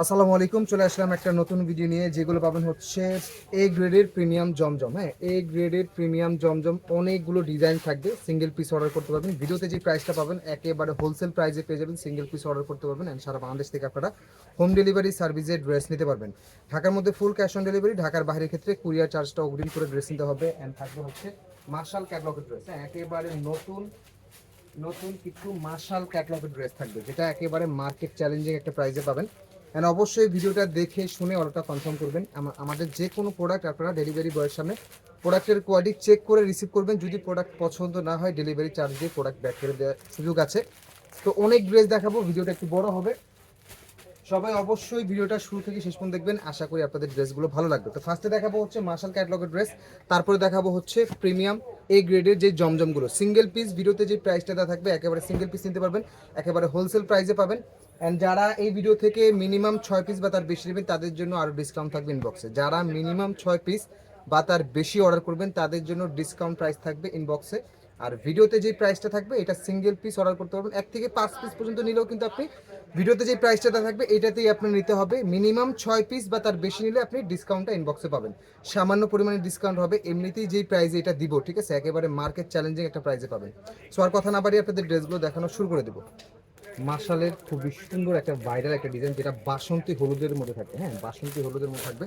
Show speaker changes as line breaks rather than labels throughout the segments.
আসসালামু আলাইকুম, চলে আসলাম একটা নতুন ভিডিও নিয়ে, যেগুলো পাবেন হচ্ছে এ গ্রেডের প্রিমিয়াম জমজম। হ্যাঁ এ গ্রেডের প্রিমিয়াম জমজম, অনেকগুলো ডিজাইন থাকবে সিঙ্গেল পিস অর্ডার করতে পারবেন। ভিডিওতে যে প্রাইসটা পাবেন, একেবারে হোলসেল প্রাইসে পেয়ে যাবেন সিঙ্গেল পিস অর্ডার করতে পারবেন। অ্যান্ড সারা বাংলাদেশ থেকে আপনারা হোম ডেলিভারি সার্ভিসে ড্রেস নিতে পারবেন। ঢাকার মধ্যে ফুল ক্যাশ অন ডেলিভারি ঢাকার বাইরের ক্ষেত্রে কুরিয়ার চার্জটা অগ্রিম করে ড্রেস নিতে হবে। অ্যান্ড থাকবে হচ্ছে মার্শাল ক্যাটলগের ড্রেস হ্যাঁ একেবারে নতুন নতুন কিছু মার্শাল ক্যাটলগের ড্রেস থাকবে, যেটা একেবারে মার্কেট চ্যালেঞ্জিং একটা প্রাইসে পাবেন। অ্যান্ড অবশ্যই ভিডিওটা দেখে শুনে অর্ডারটা কনফার্ম করবেন। আমা- আমাদের যে কোনো প্রোডাক্ট আপনারা ডেলিভারি বয়ের সামনে প্রোডাক্টের কোয়ালিটি চেক করে রিসিভ করবেন। যদি প্রোডাক্ট পছন্দ না হয় ডেলিভারি চার্জ দিয়ে প্রোডাক্ট ব্যাক করে দেওয়ার সুযোগ আছে। তো অনেক ড্রেস দেখাবো, ভিডিওটা একটু বড় হবে। সবাই অবশ্যই ভিডিওটা শুরু থেকে শেষ পর্যন্ত দেখবেন। আশা করি আপনাদের ড্রেসগুলো ভালো লাগবে। তো ফার্স্টে দেখাবো হচ্ছে মার্শাল ক্যাটলগের ড্রেস তারপরে দেখাবো হচ্ছে প্রিমিয়াম এ গ্রেডের যে জমজমগুলো। সিঙ্গেল পিস ভিডিওতে যে প্রাইসটা দেওয়া থাকবে, একেবারে সিঙ্গেল পিস নিতে পারবেন। একেবারে হোলসেল প্রাইসে পাবেন। অ্যান্ড যারা এই ভিডিও থেকে মিনিমাম ছয় পিস বা তার বেশি নেবেন, তাদের জন্য আরও ডিসকাউন্ট থাকবে ইনবক্সে যারা মিনিমাম ছয় পিস বা তার বেশি অর্ডার করবেন, তাদের জন্য ডিসকাউন্ট প্রাইস থাকবে ইনবক্সে আর ভিডিওতে যে প্রাইসটা থাকবে, এটা সিঙ্গেল পিস অর্ডার করতে পারবেন। এক থেকে পাঁচ পিস পর্যন্ত নিলেও কিন্তু আপনি ভিডিওতে যে প্রাইসটা থাকবে, এটাতেই আপনি নিতে হবে। মিনিমাম ছয় পিস বা তার বেশি নিলে আপনি ডিসকাউন্টটা ইনবক্সে পাবেন। সামান্য পরিমাণে ডিসকাউন্ট হবে, এমনিতেই যেই প্রাইসে এটা দিব, ঠিক আছে? একেবারে মার্কেট চ্যালেঞ্জিং একটা প্রাইসে পাবেন। সো আর কথা না বাড়িয়ে আপনাদের ড্রেসগুলো দেখানো শুরু করে দেবো। মার্শালের খুবই সুন্দর একটা ভাইরাল একটা ডিজাইন যেটা বাসন্তী হলুদের মধ্যে থাকবে। হ্যাঁ বাসন্তী হলুদের মধ্যে থাকবে।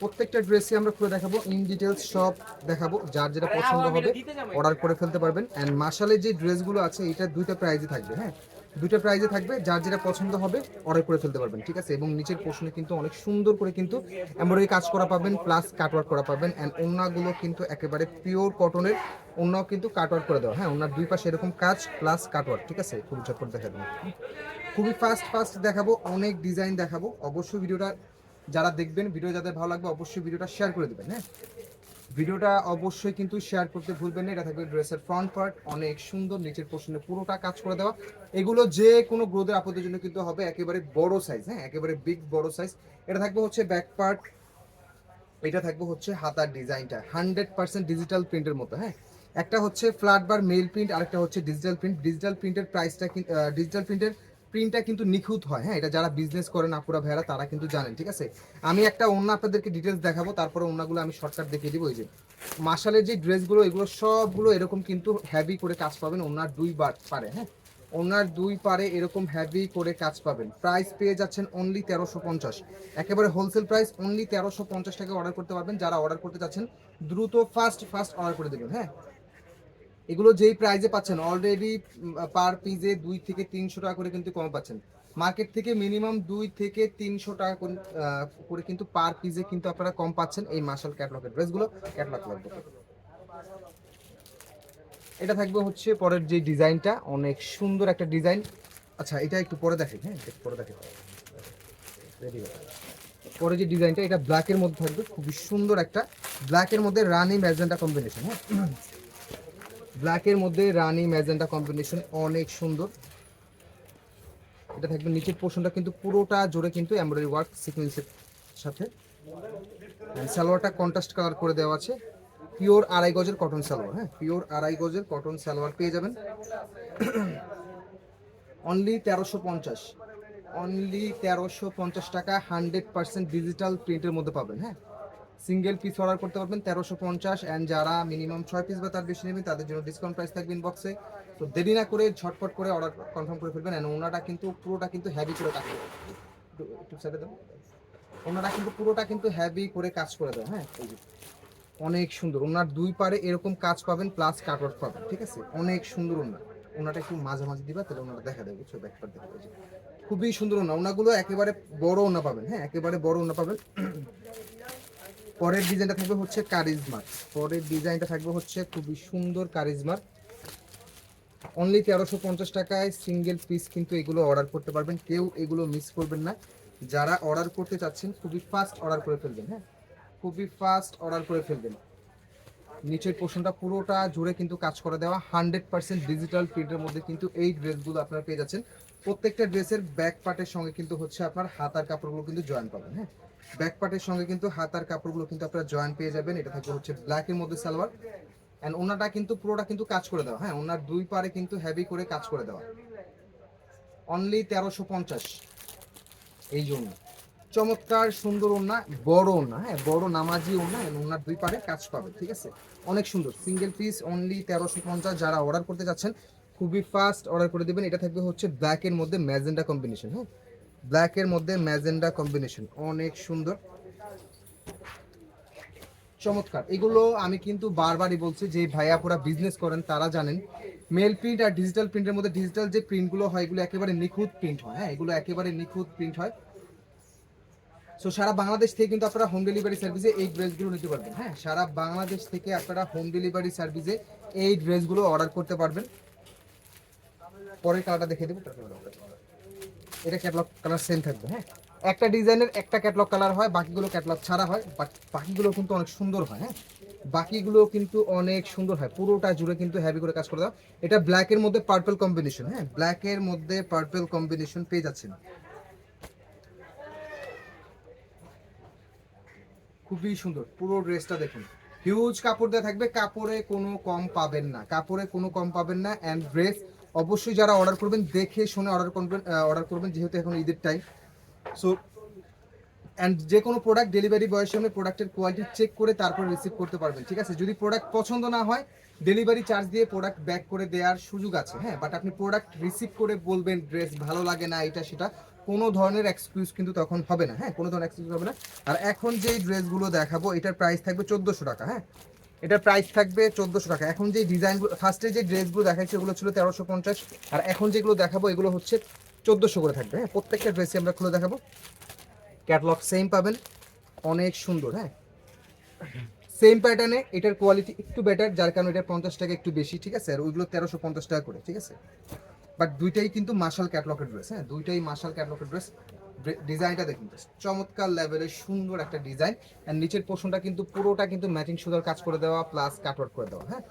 প্রত্যেকটা ড্রেসই আমরা খুলে দেখাবো ইন ডিটেলস সব দেখাবো যার যেটা পছন্দ হবে অর্ডার করে ফেলতে পারবেন। অ্যান্ড মার্শালের যে ড্রেসগুলো আছে এটা দুইটা প্রাইজে থাকবে হ্যাঁ। দুইটা প্রাইজে থাকবে, যার যেটা পছন্দ হবে অর্ডার করে ফেলতে পারবেন, ঠিক আছে? এবং নিচের পোর্শনে কিন্তু অনেক সুন্দর করে কিন্তু এমব্রয়ডারি কাজ করা পাবেন প্লাস কাটওয়ার্ক করা পাবেন অ্যান্ড ওড়নাগুলো কিন্তু একেবারে পিওর কটনের ওড়নাও কিন্তু কাটওয়ার্ক করে দেওয়া। হ্যাঁ ওনার দুই পাশে এরকম কাজ প্লাস কাটওয়ার্ক ঠিক আছে? খুবই ঝটপট দেখা দেবেন খুবই ফাস্ট ফাস্ট দেখাবো, অনেক ডিজাইন দেখাবো। অবশ্যই ভিডিওটা যারা দেখবেন, ভিডিও যাদের ভালো লাগবে, অবশ্যই ভিডিওটা শেয়ার করে দেবেন হ্যাঁ? ভিডিওটা অবশ্যই কিন্তু শেয়ার করতে ভুলবেন না, এটা থাকবে ড্রেসের ফ্রন্ট পার্ট অনেক সুন্দর, নিচের পোর্শনে পুরোটা কাজ করে দেওয়া। এগুলো যে কোনো গ্রোদের আপদের জন্য কিন্তু হবে একেবারে বড় সাইজ হ্যাঁ একেবারে বিগ বড় সাইজ এটা থাকবে হচ্ছে ব্যাক পার্ট এটা থাকবে হচ্ছে হাতার ডিজাইনটা হান্ড্রেড পার্সেন্ট ডিজিটাল প্রিন্টের মতো হ্যাঁ। একটা হচ্ছে ফ্ল্যাট বার মেল প্রিন্ট আরেকটা হচ্ছে ডিজিটাল প্রিন্ট ডিজিটাল প্রিন্টের প্রাইসটা ডিজিটাল প্রিন্টের প্রিন্টটা কিন্তু নিখুঁত হয় হ্যাঁ? এটা যারা বিজনেস করেন আপুরা, ভাইয়ারা, তারা কিন্তু জানেন, ঠিক আছে? আমি একটা অন্য আপনাদেরকে ডিটেলস দেখাবো, তারপরে অন্যগুলো আমি শর্টকাট দেখিয়ে দিব ওই যে। মার্শালের যে ড্রেসগুলো এগুলো সবগুলো এরকম কিন্তু হ্যাভি করে কাজ পাবেন, ওনার দুই বার পারে হ্যাঁ? ওনার দুই পারে এরকম হ্যাভি করে কাজ পাবেন। প্রাইস পেয়ে যাচ্ছেন অনলি তেরোশো পঞ্চাশ। একেবারে হোলসেল প্রাইস অনলি তেরোশো পঞ্চাশ টাকা অর্ডার করতে পারবেন। যারা অর্ডার করতে চাচ্ছেন, দ্রুত ফাস্ট ফাস্ট অর্ডার করে দেবেন হ্যাঁ? এগুলো যেই প্রাইজে পাচ্ছেন অলরেডি পার পিজে দুই থেকে তিনশো টাকা করে কিন্তু কম পাচ্ছেন। মার্কেট থেকে মিনিমাম দুই থেকে তিনশো টাকা করে কিন্তু পার পিজে কিন্তু আপনারা কম পাচ্ছেন এই মার্শাল ক্যাটলগের ড্রেসগুলো ক্যাটলগ লাগবে। এটা থাকবে হচ্ছে পরের যে ডিজাইনটা, অনেক সুন্দর একটা ডিজাইন। আচ্ছা এটা একটু পরে দেখে হ্যাঁ একটু পরে দেখে পরে যে ডিজাইনটা, এটা ব্ল্যাকের মধ্যে থাকবে, খুবই সুন্দর একটা ব্ল্যাকের মধ্যে রানি ম্যাজেন্টা কম্বিনেশন হ্যাঁ। ব্ল্যাকের মধ্যে রানি ম্যাজেন্টা কম্বিনেশন অনেক সুন্দর। এটা থাকবে নিচের পোর্শনটা কিন্তু পুরোটা জুড়ে কিন্তু এমব্রয়ডারি ওয়ার্ক সিকোয়েন্সের সাথে। সালোয়ারটা কন্ট্রাস্ট কালার করে দেওয়া আছে। পিওর আড়াই গজের কটন সালোয়ার হ্যাঁ? পিওর আড়াই গজের কটন সালোয়ার পেয়ে যাবেন। অনলি তেরোশো পঞ্চাশ। অনলি তেরোশো পঞ্চাশ টাকা হান্ড্রেড পার্সেন্ট ডিজিটাল প্রিন্টের মধ্যে পাবেন হ্যাঁ? সিঙ্গেল পিস অর্ডার করতে পারবেন তেরোশো পঞ্চাশ অ্যান্ড যারা মিনিমাম ছয় পিস বা তার বেশি নেবেন, তাদের জন্য ডিসকাউন্ট প্রাইস থাকবে ইনবক্সে তো দেরি না করে ঝটপট করে অর্ডার কনফার্ম করে ফেলবেন অ্যান্ড ওনাটা কিন্তু পুরোটা কিন্তু হ্যাভি করে কাজ করে। একটু- ওনারা কিন্তু পুরোটা কিন্তু হ্যাভি করে কাজ করে দেয় হ্যাঁ? অনেক সুন্দর। ওনার দুই পারে এরকম কাজ পাবেন প্লাস কাটওয়ার্ক পাবেন, ঠিক আছে? অনেক সুন্দর ওনার। ওনাটা একটু মাঝে মাঝে দিবা, তাহলে ওনারা দেখা দেবে, বুঝছ? ব্যাকপার দেখা যাবে খুবই সুন্দর ওনা। ওনাগুলো একেবারে বড় ওনা পাবেন হ্যাঁ? একেবারে বড় ওনা পাবেন। পরের ডিজাইনটা থাকবে হচ্ছে কারিজমার। পরের ডিজাইনটা থাকবে হচ্ছে খুবই সুন্দর কারিজমার। অনলি তেরোশো পঞ্চাশ টাকায় সিঙ্গেল পিস কিন্তু এগুলো অর্ডার করতে পারবেন। কেউ এগুলো মিস করবেন না। যারা অর্ডার করতে চাচ্ছেন, খুবই ফাস্ট অর্ডার করে ফেলবেন হ্যাঁ? খুবই ফাস্ট অর্ডার করে ফেলবেন। নিচের পোর্শনটা পুরোটা জুড়ে কিন্তু কাজ করে দেওয়া। হান্ড্রেড পার্সেন্ট ডিজিটাল প্রিন্টের মধ্যে কিন্তু এই ড্রেসগুলো আপনারা পেয়ে যাচ্ছেন। প্রত্যেকটা ড্রেসের ব্যাক পার্টের সঙ্গে কিন্তু হচ্ছে আপনার হাতার কাপড়গুলো কিন্তু জয়েন পাবেন হ্যাঁ? ব্যাক পার্টের সঙ্গে কিন্তু হাতার কাপড়গুলো কিন্তু আপনারা জয়েন পেয়ে যাবেন। এটা থাকবে হচ্ছে ব্ল্যাকের মধ্যে সালোয়ার। অ্যান্ড ওনাটা কিন্তু পুরোটা কিন্তু কাজ করে দেওয়া। হ্যাঁ ওনার দুই পারে কিন্তু হেভি করে কাজ করে দেওয়া। অনলি তেরোশো পঞ্চাশ। এই জন্য চমৎকার, সুন্দর ওনা, বড় ওনা। হ্যাঁ বড় নামাজি ওনা ওনার দুই পারে কাজ পাবে, ঠিক আছে? অনেক সুন্দর। সিঙ্গেল পিস অনলি তেরোশো পঞ্চাশ। যারা অর্ডার করতে যাচ্ছেন খুবই ফাস্ট অর্ডার করে দেবেন। এটা থাকবে হচ্ছে ব্ল্যাকের মধ্যে ম্যাজেন্ডা কম্বিনেশন হ্যাঁ ব্ল্যাকের মধ্যে ম্যাজেন্ডা কম্বিনেশন অনেক সুন্দর। চমৎকার। এগুলো আমি কিন্তু বারবারই বলছি, যে ভাইয়াপুরা বিজনেস করেন, তারা জানেন। মেল প্রিন্ট আর ডিজিটাল প্রিন্টের মধ্যে ডিজিটাল যে প্রিন্টগুলো হয়, এগুলো একেবারে নিখুঁত প্রিন্ট হয় হ্যাঁ? এগুলো একেবারে নিখুঁত প্রিন্ট হয়। সো সারা বাংলাদেশ থেকে কিন্তু আপনারা হোম ডেলিভারি সার্ভিসে এই ড্রেসগুলো নিতে পারবেন হ্যাঁ? সারা বাংলাদেশ থেকে আপনারা হোম ডেলিভারি সার্ভিসে এই ড্রেসগুলো অর্ডার করতে পারবেন। পরের কালারটা দেখে দেবো তারপরে order করতে পারবেন। এটা ক্যাটলগ কালার সেম থাকবে হ্যাঁ? একটা ডিজাইনের একটা ক্যাটলগ কালার হয়, বাকিগুলো ক্যাটলগ ছাড়া হয় বাট বাকিগুলো কিন্তু অনেক সুন্দর হয় হ্যাঁ? বাকিগুলো কিন্তু অনেক সুন্দর হয়, পুরোটা জুড়ে কিন্তু হ্যাভি করে কাজ করে দাও এটা ব্ল্যাকের মধ্যে পার্পল কম্বিনেশন হ্যাঁ? ব্ল্যাকের মধ্যে পার্পল কম্বিনেশন পেয়ে যাচ্ছেন। খুবই সুন্দর, পুরো ড্রেসটা দেখুন। হিউজ কাপড় দেওয়া থাকবে, কাপড়ে কোনো কম পাবেন না, কাপড়ে কোনো কম পাবেন না অ্যান্ড ড্রেস অবশ্যই যারা অর্ডার করবেন, দেখে শুনে অর্ডার করবেন অর্ডার করবেন, যেহেতু এখন ঈদের টাইম সো অ্যান্ড যে কোনো প্রোডাক্ট ডেলিভারি বয়ের সঙ্গে প্রোডাক্টের কোয়ালিটি চেক করে তারপর রিসিভ করতে পারবেন, ঠিক আছে? যদি প্রোডাক্ট পছন্দ না হয় ডেলিভারি চার্জ দিয়ে প্রোডাক্ট ব্যাক করে দেওয়ার সুযোগ আছে হ্যাঁ? বাট আপনি প্রোডাক্ট রিসিভ করে বলবেন ড্রেস ভালো লাগে না, এটা সেটা, কোনো ধরনের এক্সকিউজ কিন্তু তখন হবে না হ্যাঁ? কোনো ধরনের এক্সকিউজ হবে না। আর এখন যে ড্রেসগুলো দেখাবো, এটার প্রাইস থাকবে চোদ্দোশো টাকা হ্যাঁ? এটার প্রাইস থাকবে চোদ্দোশো টাকা। এখন যে ডিজাইনগুলো ফার্স্টে যে ড্রেসগুলো দেখাচ্ছি ওগুলো ছিল তেরোশো পঞ্চাশ। আর এখন যেগুলো দেখাবো, এগুলো হচ্ছে চোদ্দোশো করে থাকবে হ্যাঁ? প্রত্যেকটা ড্রেসে আমরা খুলে দেখাবো। ক্যাটলগ সেম পাবেন। অনেক সুন্দর হ্যাঁ? সেম প্যাটার্নে এটার কোয়ালিটি একটু বেটার যার কারণে এটা পঞ্চাশ টাকা একটু বেশি, ঠিক আছে? আর ওইগুলো তেরোশো পঞ্চাশ টাকা করে, ঠিক আছে? বাট দুইটাই কিন্তু মার্শাল ক্যাটলগের ড্রেস হ্যাঁ? দুইটাই মার্শাল ক্যাটলগের ড্রেস ডিজাইনটা দেখুন চমৎকার লেভেলের সুন্দর একটা ডিজাইন অ্যান্ড নিচের পোর্শনটা কিন্তু পুরোটা কিন্তু ম্যাচিং সুদার কাজ করে দেওয়া প্লাস কাটওয়ার্ক করে দেওয়া হ্যাঁ?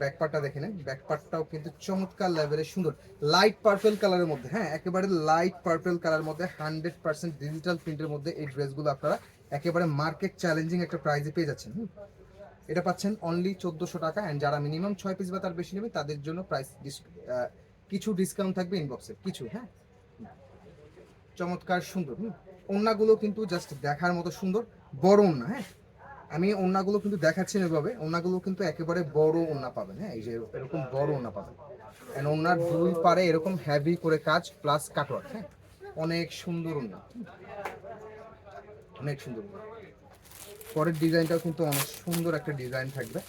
ব্যাক পার্টটা দেখে নেন ব্যাক পার্টটাও কিন্তু চমৎকার লেভেলের সুন্দর। লাইট পার্পল কালারের মধ্যে হ্যাঁ? একেবারে লাইট পার্পল কালার মধ্যে হান্ড্রেড পার্সেন্ট ডিজিটাল প্রিন্টের মধ্যে এই ড্রেসগুলো আপনারা একেবারে মার্কেট চ্যালেঞ্জিং একটা প্রাইজে পেয়ে যাচ্ছেন। এটা পাচ্ছেন অনলি চোদ্দোশো টাকা অ্যান্ড যারা মিনিমাম ছয় পিস বা তার বেশি নেবে, তাদের জন্য প্রাইস কিছু ডিসকাউন্ট থাকবে ইনবক্সে কিছু হ্যাঁ? চমৎকার সুন্দর। ওন্নাগুলো কিন্তু জাস্ট দেখার মতো সুন্দর, বড় ওন্না হ্যাঁ? আমি ওন্নাগুলো কিন্তু দেখাচ্ছি না এভাবে ওন্নাগুলো কিন্তু একেবারে বড় ওন্না পাবেন হ্যাঁ? এই যে এরকম বড় ওন্না পাবেন। এন্ড ওন্নার দুই পারে এরকম হেভি করে কাজ প্লাস কাটওয়ার্ক হ্যাঁ? অনেক সুন্দর ওন্না অনেক সুন্দর পরের ডিজাইনটাও কিন্তু অনেক সুন্দর একটা ডিজাইন থাকবে।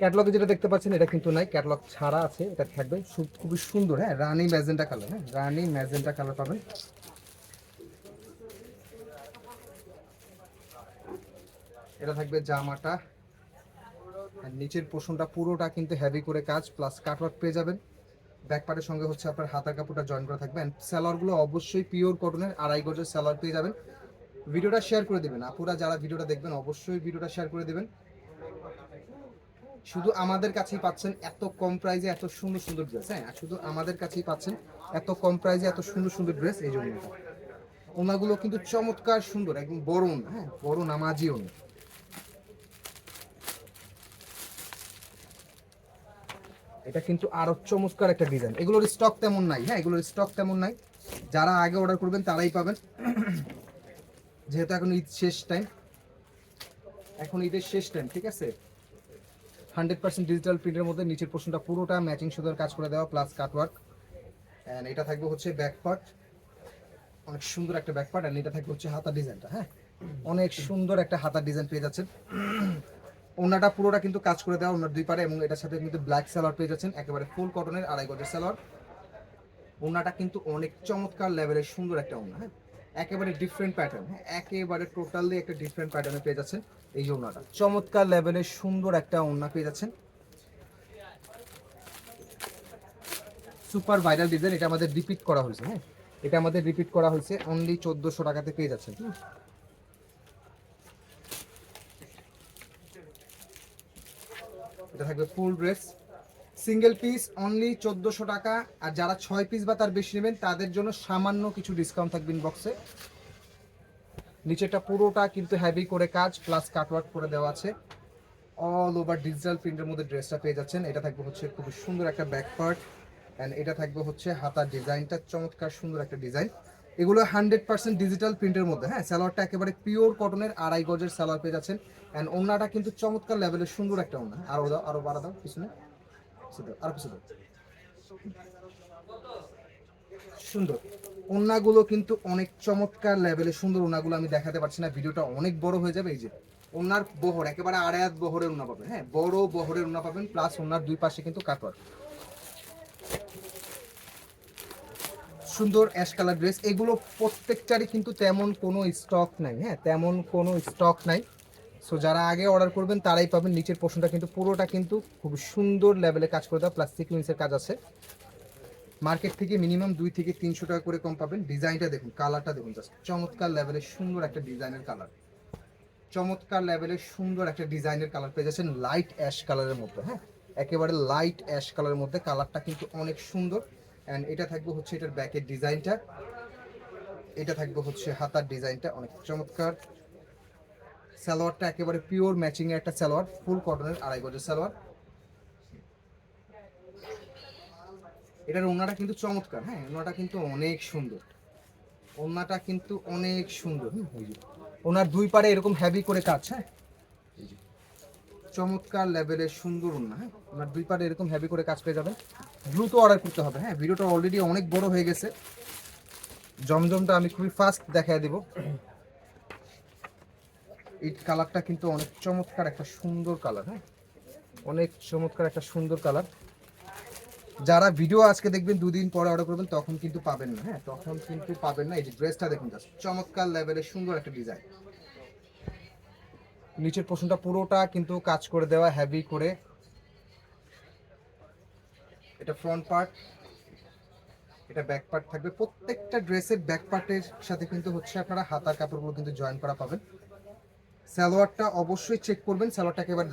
ক্যাটলগে যেটা দেখতে পাচ্ছেন, এটা কিন্তু নাই। ক্যাটলগ ছাড়া আছে, এটা থাকবে। খুবই সুন্দর হ্যাঁ রানি ম্যাজেন্টা কালার হ্যাঁ রানি ম্যাজেন্টা কালার পাবেন। এটা থাকবে জামাটা। আর নিচের পোষণটা পুরোটা কিন্তু হেভি করে কাজ প্লাস কাটওয়ার্ক পেয়ে যাবেন। ব্যাক পার্টের সঙ্গে হচ্ছে আপনার হাতার কাপড়টা জয়েন করা থাকবে। অ্যান্ড স্যালোয়ারগুলো অবশ্যই পিওর কটনের আড়াই গজের স্যালোয়ার পেয়ে যাবেন। ভিডিওটা শেয়ার করে দেবেন। আপুরা যারা ভিডিওটা দেখবেন, অবশ্যই ভিডিওটা শেয়ার করে দিবেন। শুধু আমাদের কাছেই পাচ্ছেন এত কম প্রাইসে এত সুন্দর সুন্দর ড্রেস হ্যাঁ? শুধু আমাদের কাছেই পাচ্ছেন এত কম প্রাইসে এত সুন্দর সুন্দর ড্রেস এই জন্য। ওনাগুলো কিন্তু চমৎকার সুন্দর, একদম বড় হ্যাঁ? বড় নামাজি ওনা এটা কিন্তু আরও চমৎকার একটা ডিজাইন এগুলোর স্টক তেমন নাই হ্যাঁ? এগুলোর স্টক তেমন নাই। যারা আগে অর্ডার করবেন, তারাই পাবেন। যেহেতু এখন ঈদ শেষ টাইম এখন ঈদের শেষ টাইম ঠিক আছে? হান্ড্রেড পার্সেন্ট ডিজিটাল প্রিন্টের মধ্যে নিচের পোর্শনটা পুরোটা ম্যাচিং সুতার কাজ করে দেওয়া প্লাস কাটওয়ার্ক অ্যান্ড এটা থাকবে হচ্ছে ব্যাক পার্ট অনেক সুন্দর একটা ব্যাক পার্ট অ্যান্ড এটা থাকবে হচ্ছে হাতা ডিজাইনটা হ্যাঁ? অনেক সুন্দর একটা হাতার ডিজাইন পেয়ে যাচ্ছেন। ওনাটা পুরোটা কিন্তু কাজ করে দেওয়া ওনার দুই পারে এবং এটার সাথে কিন্তু ব্ল্যাক সালোয়ার পেয়ে যাচ্ছেন, একেবারে ফুল কটনের আড়াই গজের সালোয়ার ওনাটা কিন্তু অনেক চমৎকার লেভেলের সুন্দর একটা ওনা হ্যাঁ? একেবারে ডিফারেন্ট প্যাটার্ন হ্যাঁ একেবারে টোটালি একটা ডিফারেন্ট প্যাটার্নে পেয়ে যাচ্ছেন এই যে ওনাটা চমৎকার লেভেলের সুন্দর একটা ওনা পেয়ে যাচ্ছেন সুপার ভাইরাল ডিজাইন এটা আমাদের রিপিট করা হয়েছে হ্যাঁ এটা আমাদের রিপিট করা হয়েছে অনলি চোদ্দোশো টাকাতে পেয়ে যাচ্ছেন। এটা থাকবে full dress single piece only চোদ্দোশো টাকা। আর যারা ছয় পিস বা তার বেশি নেবেন, তাদের জন্য সামান্য কিছু ডিসকাউন্ট থাকবে ইনবক্সে নিচেটা পুরোটা কিন্তু হেভি করে কাজ প্লাস কাটওয়ার্ক করে দেওয়া আছে। অল ওভার ডিজিটাল প্রিন্টের মধ্যে ড্রেসটা পেয়ে যাচ্ছেন। এটা থাকবে হচ্ছে খুব সুন্দর একটা ব্যাক পার্ট অ্যান্ড এটা থাকবে হচ্ছে হাতার ডিজাইনটা চমৎকার সুন্দর একটা ডিজাইন এগুলো হান্ড্রেড পার্সেন্ট ডিজিটাল প্রিন্টের মধ্যে। হ্যাঁ সালোয়ারটা একেবারে পিওর কটনের আড়াই গজের সালোয়ার পেয়ে যাচ্ছেন। অ্যান্ড ওনাটা কিন্তু চমৎকার লেভেলের সুন্দর একটা ওনা আরও দাও, আরও বাড়া দাও, পিছনে। সুন্দর। ওনাগুলো কিন্তু অনেক চমৎকার লেভেলের সুন্দর ওনাগুলো আমি দেখাতে পারছি না, ভিডিওটা অনেক বড় হয়ে যাবে, এই যে ওনার বহর, একেবারে আড়ায়াত বহরের ওনা পাবেন। হ্যাঁ বড় বহরের ওনা পাবেন প্লাস ওনার দুই পাশে কিন্তু কাটওয়ার সুন্দর অ্যাশ কালার ড্রেস এগুলো প্রত্যেকটারই কিন্তু তেমন কোনো স্টক নাই হ্যাঁ তেমন কোনো স্টক নাই। সো যারা আগে অর্ডার করবেন, তারাই পাবেন। নিচের পোর্শনটা কিন্তু পুরোটা কিন্তু খুব সুন্দর লেভেলে কাজ করে দেওয়া। প্লাস সিকুয়েন্সের কাজ আছে। মার্কেট থেকে মিনিমাম দুই থেকে তিনশো টাকা করে কম পাবেন। ডিজাইনটা দেখুন কালারটা দেখুন জাস্ট চমৎকার লেভেলের সুন্দর একটা ডিজাইনের কালার চমৎকার লেভেলের সুন্দর একটা ডিজাইনের কালার পেয়ে যাচ্ছেন লাইট অ্যাশ কালারের মধ্যে হ্যাঁ? একেবারে লাইট অ্যাশ কালারের মধ্যে কালারটা কিন্তু অনেক সুন্দর। অ্যান্ড এটা থাকবে হচ্ছে এটার ব্যাকের ডিজাইনটা এটা থাকবে হচ্ছে হাতার ডিজাইনটা অনেক চমৎকার। সালোয়ারটা একেবারে পিওর ম্যাচিং এর একটা সালোয়ার ফুল কটনের আড়াই গজের সালোয়ার এটার ওনাটা কিন্তু চমৎকার হ্যাঁ ওনাটা কিন্তু অনেক সুন্দর। ওনাটা কিন্তু অনেক সুন্দর ওনার দুই পারে এরকম হেভি করে কাজ হ্যাঁ। চমৎকার লেভেলের সুন্দর ওনা হ্যাঁ। ওনার দুই পারে এরকম হেভি করে কাজ পেয়ে যাবেন। দ্রুত অর্ডার করতে হবে হ্যাঁ। ভিডিওটা অলরেডি অনেক বড় হয়ে গেছে। জমজমটা আমি খুবই ফাস্ট দেখায় দিব। এই কালারটা কিন্তু অনেক চমৎকার একটা সুন্দর কালার হ্যাঁ? অনেক চমৎকার একটা সুন্দর কালার যারা ভিডিও আজকে দেখবেন, দুদিন পরে অর্ডার করবেন, তখন কিন্তু পাবেন না হ্যাঁ? তখন কিন্তু পাবেন না। এই যে ড্রেসটা দেখুন জাস্ট চমৎকার লেভেলের সুন্দর একটা ডিজাইন নিচের পোর্শনটা পুরোটা কিন্তু কাজ করে দেওয়া হ্যাভি করে। এটা ফ্রন্ট পার্ট এটা ব্যাক পার্ট থাকবে। প্রত্যেকটা ড্রেসের ব্যাক পার্টের সাথে কিন্তু হচ্ছে আপনারা হাতার কাপড়গুলো কিন্তু জয়েন করা পাবেন। সালোয়ারটা অবশ্যই চেক করবেন, সালোয়ারটা একেবারে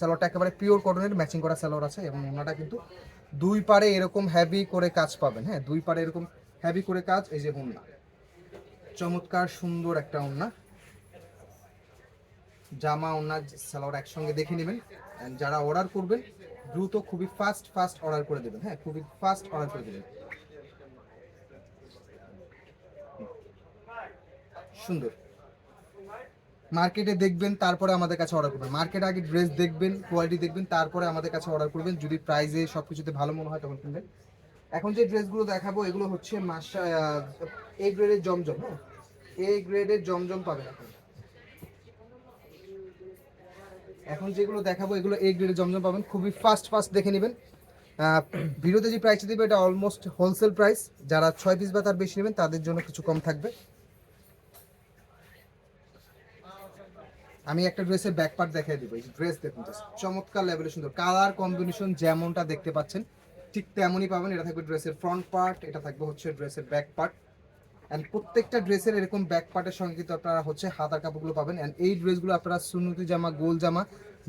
সালোয়ারটা একেবারে পিওর কটনের ম্যাচিং করা সালোয়ার আছে এবং ওনাটা কিন্তু দুই পারে এরকম হ্যাভি করে কাজ পাবেন হ্যাঁ দুই পারে এরকম হ্যাভি করে কাজ, এই যে ওন্না চমৎকার সুন্দর একটা ওন্না জামা ওন্না সালোয়ার একসঙ্গে দেখে নেবেন। যারা অর্ডার করবেন, দ্রুত খুবই ফাস্ট ফাস্ট অর্ডার করে দেবেন হ্যাঁ খুবই ফাস্ট অর্ডার করে দেবেন। সুন্দর। মার্কেটে দেখবেন, তারপরে আমাদের কাছে অর্ডার করবেন। মার্কেটে আগে ড্রেস দেখবেন কোয়ালিটি দেখবেন, তারপরে আমাদের কাছে অর্ডার করবেন। যদি প্রাইজে সব কিছুতে ভালো মনে হয় তখন কিনবেন। এখন যে ড্রেসগুলো দেখাবো, এগুলো হচ্ছে মাসা এ গ্রেডের জমজম হ্যাঁ? এ গ্রেডের জমজম পাবেন এখন। এখন যেগুলো দেখাবো, এগুলো এ গ্রেডের জমজম পাবেন। খুবই ফাস্ট ফাস্ট দেখে নেবেন। ভিডিওতে যে প্রাইসটা দিবে, এটা অলমোস্ট হোলসেল প্রাইস যারা ছয় পিস বা তার বেশি নেবেন, তাদের জন্য কিছু কম থাকবে। আমি একটা ড্রেসের ব্যাক পার্ট দেখাই দিব, এই ড্রেস দেখুন চমৎকার লেভেলের সুন্দর। কালার কম্বিনেশন যেমনটা দেখতে পাচ্ছেন, ঠিক তেমনই পাবেন। এটা থাকবে ড্রেসের ফ্রন্ট পার্ট এটা থাকবে হচ্ছে ড্রেসের ব্যাক পার্ট অ্যান্ড প্রত্যেকটা ড্রেসের এরকম ব্যাক পার্টের সঙ্গে কিন্তু আপনারা হচ্ছে হাতার কাপড়গুলো পাবেন। অ্যান্ড এই ড্রেসগুলো আপনারা সুন্নতি জামা, গোল জামা,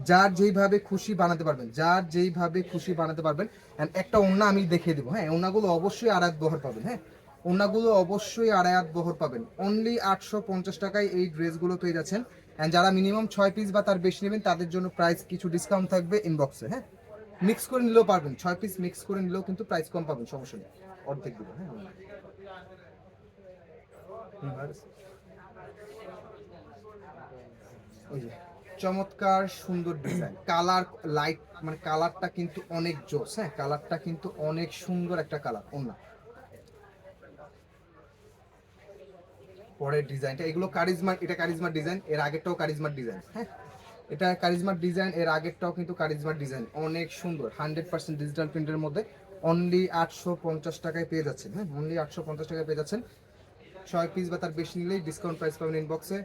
যার যেইভাবে খুশি বানাতে পারবেন, যার যেইভাবে খুশি বানাতে পারবেন। অ্যান্ড একটা ওন্না আমি দেখিয়ে দেবো হ্যাঁ? ওন্নাগুলো অবশ্যই আড়াত বহর পাবেন হ্যাঁ? ওন্নাগুলো অবশ্যই আড়ায়াত বহর পাবেন। অনলি আটশো পঞ্চাশ টাকায় এই ড্রেসগুলো পেয়ে যাচ্ছেন। অ্যান্ড যারা মিনিমাম ছয় পিস বা তার বেশি নেবেন, তাদের জন্য প্রাইস কিছু ডিসকাউন্ট থাকবে ইনবক্সে হ্যাঁ? মিক্স করে নিলেও পারবেন। ছয় পিস মিক্স করে নিলেও কিন্তু প্রাইস কম পাবেন, সমস্যা নেই। অর্ধেক দেবো হ্যাঁ চমৎকার সুন্দর ডিজাইন কালার লাইট মানে কালারটা কিন্তু অনেক জোস হ্যাঁ? কালারটা কিন্তু অনেক সুন্দর একটা কালার অন্য পরের ডিজাইনটা এগুলো কারিজমার এটা কারিজমার ডিজাইন এর আগেরটাও কারিজমার ডিজাইন হ্যাঁ? এটা কারিজমার ডিজাইন এর আগেরটাও কিন্তু কারিজমার ডিজাইন অনেক সুন্দর হান্ড্রেড পার্সেন্ট ডিজিটাল প্রিন্টের মধ্যে। অনলি আটশো পঞ্চাশ টাকায় পেয়ে যাচ্ছেন হ্যাঁ? অনলি আটশো পঞ্চাশ টাকায় পেয়ে যাচ্ছেন। ছয় পিস বা তার বেশি নিলেই ডিসকাউন্ট প্রাইস পাবেন ইনবক্সে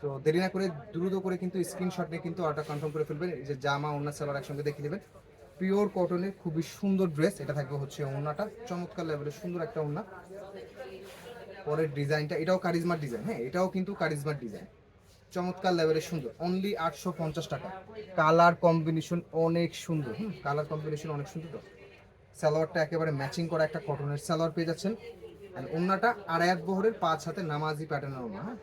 তো দেরি না করে, দ্রুত করে কিন্তু স্ক্রিনশট নিয়ে কিন্তু অর্ডার কনফার্ম করে ফেলবেন। এই যে জামা ওনার সালোয়ার একসঙ্গে দেখে নেবেন পিওর কটনের খুবই সুন্দর ড্রেস এটা থাকবে হচ্ছে ওনাটা চমৎকার লেভেলের সুন্দর একটা ওনা পরের ডিজাইনটা, এটাও কারিজমার ডিজাইন হ্যাঁ এটাও কিন্তু কারিজমার ডিজাইন। চমৎকার লেভেলের সুন্দর অনলি আটশো পঞ্চাশ টাকা। কালার কম্বিনেশন অনেক সুন্দর, হুম কালার কম্বিনেশন অনেক সুন্দর তো। সালোয়ারটা একেবারে ম্যাচিং করা একটা কটনের সালোয়ার পেয়ে যাচ্ছেন। অ্যান্ড আর ওন্নাটা এক বহরের পাঁচ হাতে নামাজি প্যাটার্নের ওনা হ্যাঁ।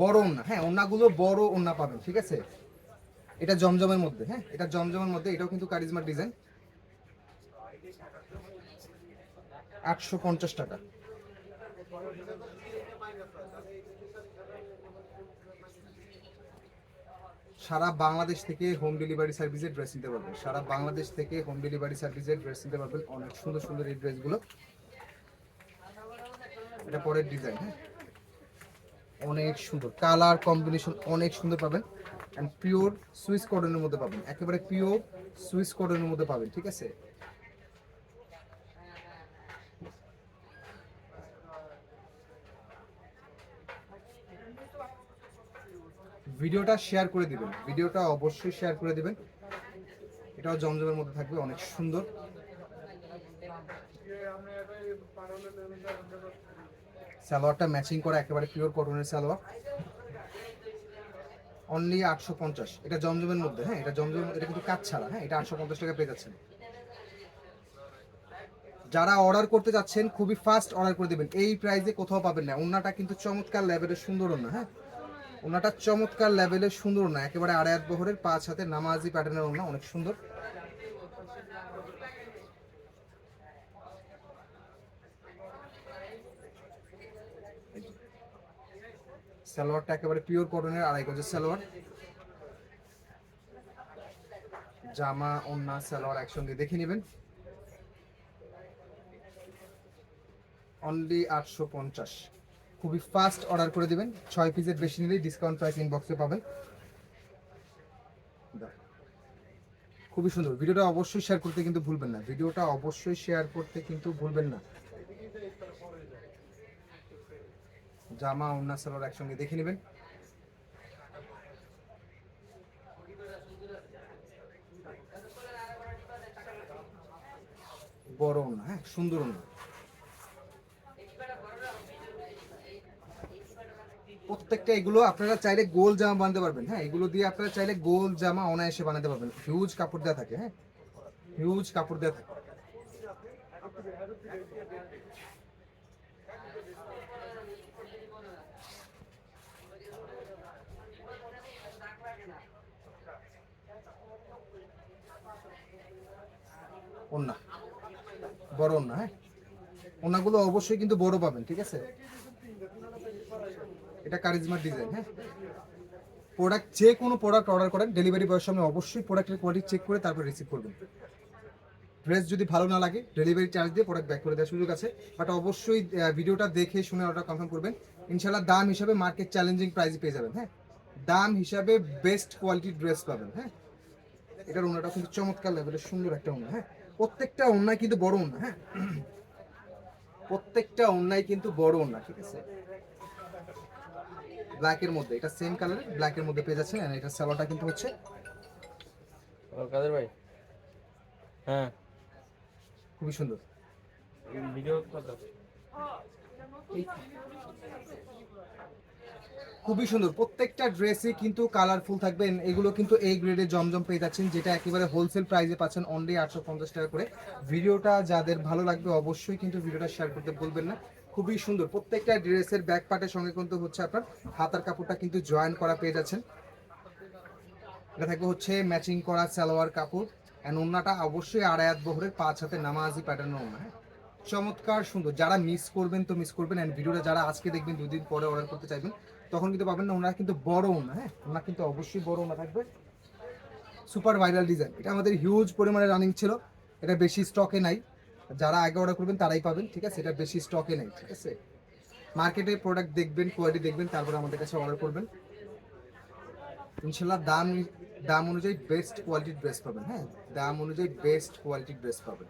বড় ওন্না হ্যাঁ ওন্নাগুলো বড় ওন্না পাবেন, ঠিক আছে? এটা জমজমের মধ্যে হ্যাঁ? এটা জমজমের মধ্যে, এটাও কিন্তু কারিজমার ডিজাইন আটশো পঞ্চাশ টাকা। সারা বাংলাদেশ থেকে হোম ডেলিভারি সার্ভিসের ড্রেস নিতে পারবেন। সারা বাংলাদেশ থেকে হোম ডেলিভারি সার্ভিসের ড্রেস নিতে পারবেন। অনেক সুন্দর সুন্দর এই ড্রেসগুলো এটা পরের ডিজাইন হ্যাঁ? অনেক সুন্দর। কালার কম্বিনেশন অনেক সুন্দর পাবেন। অ্যান্ড পিওর সুইস কটনের মধ্যে পাবেন। একেবারে পিওর সুইস কটনের মধ্যে পাবেন, ঠিক আছে? ভিডিওটা শেয়ার করে দিবেন। ভিডিওটা অবশ্যই শেয়ার করে দিবেন। এটাও জমজমের মধ্যে থাকবে, অনেক সুন্দর। সালোয়ারটা ম্যাচিং করা একেবারে পিওর কটনের সালোয়ার। অনলি আটশো পঞ্চাশ। এটা জমজমের মধ্যে হ্যাঁ এটা জমজম, এটা কিন্তু কাজ ছাড়া হ্যাঁ এটা আটশো পঞ্চাশ টাকা পেয়ে যাচ্ছেন। যারা অর্ডার করতে যাচ্ছেন, খুবই ফাস্ট অর্ডার করে দেবেন। এই প্রাইসে কোথাও পাবেন না। ওনাটা কিন্তু চমৎকার লেভেলের সুন্দর না হ্যাঁ? ওনাটা চমৎকার লেভেলের সুন্দর না একেবারে আড়ায়াত বহরের, পাঁচ হাতে নামাজি প্যাটার্নের ওনা অনেক সুন্দর। সালোয়ারটা একেবারে পিওর কটনের আড়াই গজের সালোয়ার জামা, ওন্না সালোয়ার একসঙ্গে দেখে নেবেন। অনলি আটশো পঞ্চাশ। খুবই ফাস্ট অর্ডার করে দিবেন। ছয় পিসের বেশি নিলেই ডিসকাউন্ট প্রাইস ইনবক্সে পাবেন। খুবই সুন্দর। ভিডিওটা অবশ্যই শেয়ার করতে কিন্তু ভুলবেন না। ভিডিওটা অবশ্যই শেয়ার করতে কিন্তু ভুলবেন না। জামা ওন্না সালোয়ার একসঙ্গে দেখে নেবেন। বড় ওন্না হ্যাঁ সুন্দর ওন্না প্রত্যেকটা এগুলো আপনারা চাইলে গোল জামা বানাতে পারবেন হ্যাঁ এগুলো দিয়ে আপনারা চাইলে গোল জামা অনায়াসে বানাতে পারবেন। হিউজ কাপড় দেওয়া থাকে হ্যাঁ হিউজ কাপড় দেওয়া থাকে। ওন্না বড় ওন্না হ্যাঁ? ওন্নাগুলো অবশ্যই কিন্তু বড় পাবেন, ঠিক আছে? এটা কারিজমার ডিজাইন হ্যাঁ? প্রোডাক্ট যে কোনো প্রোডাক্ট অর্ডার করেন ডেলিভারি বয়ের সময় অবশ্যই প্রোডাক্টের কোয়ালিটি চেক করে তারপর রিসিভ করবেন। ড্রেস যদি ভালো না লাগে ডেলিভারি চার্জ দিয়ে প্রোডাক্ট ব্যাক করে দেওয়ার সুযোগ আছে। বাট অবশ্যই ভিডিওটা দেখে শুনে অর্ডার কনফার্ম করবেন। ইনশাল্লাহ দাম হিসাবে মার্কেট চ্যালেঞ্জিং প্রাইস পেয়ে যাবেন হ্যাঁ? দাম হিসাবে বেস্ট কোয়ালিটির ড্রেস পাবেন হ্যাঁ? এটার ওনাটা কিন্তু চমৎকার লেভেলের সুন্দর একটা ওনা হ্যাঁ? প্রত্যেকটা অন্যায় কিন্তু বড় ওনা হ্যাঁ? প্রত্যেকটা অন্যায় কিন্তু বড় ওনা ঠিক আছে? ব্ল্যাকের মধ্যে এটা সেম কালার ব্ল্যাকের মধ্যে পেয়ে যাচ্ছেন আর এটা সালোয়ারটা কিন্তু হচ্ছে
কাদের ভাই? হ্যাঁ।
খুবই সুন্দর।
ভিডিও কত?
খুবই সুন্দর। প্রত্যেকটা ড্রেসে কিন্তু কালারফুল থাকবেন এগুলো কিন্তু এই গ্রেডে জমজম পেয়ে যাচ্ছেন, যেটা একেবারে হোলসেল প্রাইসে পাচ্ছেন অনলি আটশো পঞ্চাশ টাকা করে। ভিডিওটা যাদের ভালো লাগবে অবশ্যই কিন্তু ভিডিওটা শেয়ার করতে ভুলবেন না। খুবই সুন্দর। প্রত্যেকটা ড্রেসের ব্যাক পার্টের সঙ্গে কিন্তু হচ্ছে আপনার হাতার কাপড়টা কিন্তু জয়েন করা পেয়ে যাচ্ছেন। এটা থাকবে হচ্ছে ম্যাচিং করা সালোয়ার কাপড়। অ্যান্ড ওন্নাটা অবশ্যই আড়ায়াত বহরের পাঁচ হাতে নামাজি প্যাটার্নের ওন্না হ্যাঁ? চমৎকার সুন্দর। যারা মিস করবেন তো মিস করবেন। অ্যান্ড ভিডিওটা যারা আজকে দেখবেন, দুদিন পরে অর্ডার করতে চাইবেন তখন কিন্তু পাবেন না, ওনারা কিন্তু বড় ওনা হ্যাঁ? ওনার কিন্তু অবশ্যই বড় ওনা থাকবে। সুপার ভাইরাল ডিজাইন, এটা আমাদের হিউজ পরিমাণে রানিং ছিল, এটা বেশি স্টকে নাই। যারা আগে অর্ডার করবেন তারাই পাবেন, ঠিক আছে? এটা বেশি স্টকে নেই, ঠিক আছে? মার্কেটে প্রোডাক্ট দেখবেন কোয়ালিটি দেখবেন, তারপর আমাদের কাছে অর্ডার করবেন। ইনশাল্লাহ দাম দাম অনুযায়ী বেস্ট কোয়ালিটির ড্রেস পাবেন হ্যাঁ? দাম অনুযায়ী বেস্ট কোয়ালিটির ড্রেস পাবেন।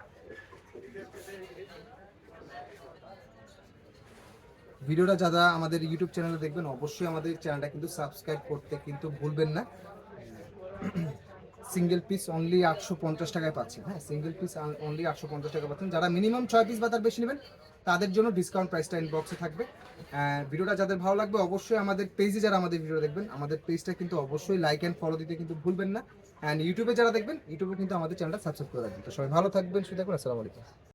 ভিডিওটা যারা আমাদের ইউটিউব চ্যানেলে দেখবেন, অবশ্যই আমাদের চ্যানেলটা কিন্তু সাবস্ক্রাইব করতে কিন্তু ভুলবেন না। সিঙ্গেল পিস অনলি আটশো পঞ্চাশ টাকায় পাচ্ছেন হ্যাঁ? সিঙ্গেল পিস অনলি আটশো পঞ্চাশ টাকা পাচ্ছেন। যারা মিনিমাম ছয় পিস বা তার বেশি নেবেন, তাদের জন্য ডিসকাউন্ট প্রাইসটা ইনবক্সে থাকবে। ভিডিওটা যাদের ভালো লাগবে, অবশ্যই আমাদের পেজে যারা আমাদের ভিডিও দেখবেন, আমাদের পেজটা কিন্তু অবশ্যই লাইক অ্যান্ড ফলো দিতে কিন্তু ভুলবেন না। অ্যান্ড ইউটিউবে যারা দেখবেন ইউটিউবে কিন্তু আমাদের চ্যানেলটা সাবস্ক্রাইব করে রাখবেন। তো সবাই ভালো থাকবেন সুযোগ আসসালামু আলাইকুম।